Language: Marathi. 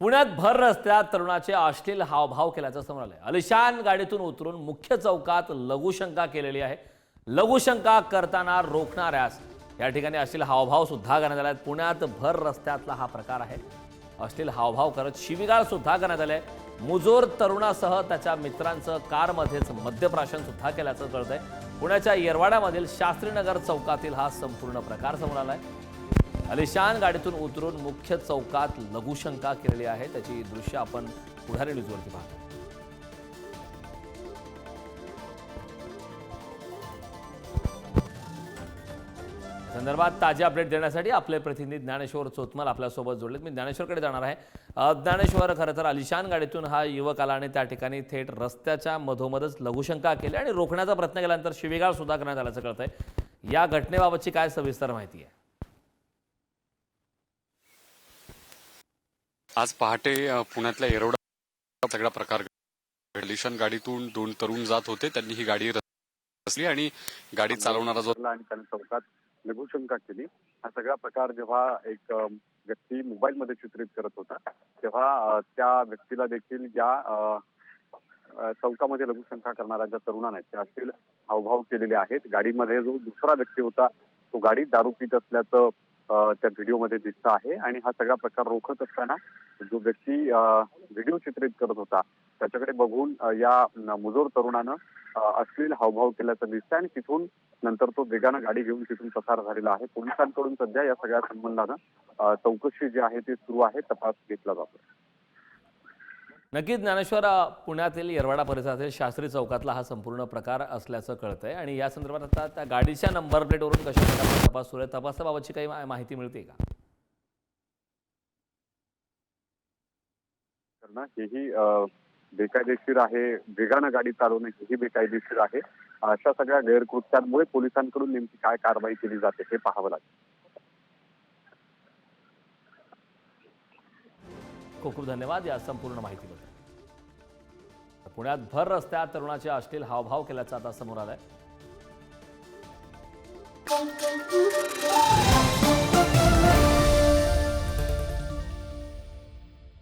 पुण्यात भर रस्त्यात तरुणाचे अश्लील हावभाव केल्याचं समोर आलंय. अलिशान गाडीतून उतरून मुख्य चौकात लघुशंका केलेली आहे. लघुशंका करताना रोखणाऱ्यास या ठिकाणी अश्लील हावभाव सुद्धा करण्यात आला आहेत पुण्यात भर रस्त्यातला हा प्रकार आहे. अश्लील हावभाव करत शिवीगाळ सुद्धा करण्यात आले मुजोर तरुणासह त्याच्या मित्रांचं कारमध्येच मद्यप्राशन सुद्धा केल्याचं कळतंय. पुण्याच्या येरवाड्यामधील शास्त्रीनगर चौकातील हा संपूर्ण प्रकार समोर आलाय. अलिशान गाडीतून उतरून मुख्य चौकात लघुशंका केलेली आहे. त्याची दृश्य आपण पुढारी न्यूजवरती पाहतो. संदर्भात ताजे अपडेट देण्यासाठी आपले प्रतिनिधी ज्ञानेश्वर चोतमल आपल्यासोबत जोडलेत. मी ज्ञानेश्वरकडे जाणार आहे. ज्ञानेश्वर खरं तर अलिशान गाडीतून हा युवक आला आणि त्या ठिकाणी थेट रस्त्याच्या मधोमधच लघुशंका केली आणि रोखण्याचा प्रयत्न केल्यानंतर शिवीगाळ सुद्धा करण्यात आल्याचं कळतंय. या घटनेबाबतची काय सविस्तर माहिती आहे? आज पहाटे पुण्यातल्या येरवडा सगळा प्रकार घडला. लिशन गाडीतून दोन तरुण जात होते. त्यांनी ही गाडी रचली आणि गाडी चालवणारा जो आणि त्याने चौकात लघुशंका केली. हा सगळा प्रकार जेव्हा एक व्यक्ती मोबाईल मध्ये चित्रित करत होता तेव्हा त्या व्यक्तीला देखील या चौकामध्ये लघुशंका करणाऱ्या ज्या तरुणाने त्या असतील हावभाव केलेले आहेत. गाडीमध्ये जो दुसरा व्यक्ती होता तो गाडीत दारू पित असल्याचं त्या व्हिडिओमध्ये दिसतं आहे. आणि हा सगळा प्रकार रोखत असताना जो व्यक्ती व्हिडिओ चित्रित करत होता त्याच्याकडे बघून या मुजोर तरुणानं अश्लील हावभाव केल्याचं दिसतंय आणि तिथून नंतर तो वेगानं गाडी घेऊन तिथून पसार झालेला आहे. पोलिसांकडून सध्या या सगळ्या संबंधानं चौकशी जी आहे ती सुरू आहे तपास घेतला जातो नक्कीच ज्ञानेश्वर पुण्यातील येरवाडा परिसरातील शास्त्री चौकातला हा संपूर्ण प्रकार असल्याचं कळतंय आणि या संदर्भात आता त्या गाडीच्या नंबर प्लेटवरून कशा प्रकारचा तपास सुरू आहे तपासाबाबतची काही माहिती मिळते का? करणं हेही बेकायदेशीर आहे वेगानं गाडी चालवणं हेही बेकायदेशीर आहे. अशा सगळ्या गैरकृत्यांमुळे पोलिसांकडून नेमकी काय कारवाई केली जाते हे पाहावं लागेल. खूप खूप धन्यवाद या संपूर्ण माहितीबद्दल. पुण्यात भर रस्त्यात तरुणाचे अश्लील हावभाव केल्याचं आता समोर आलाय.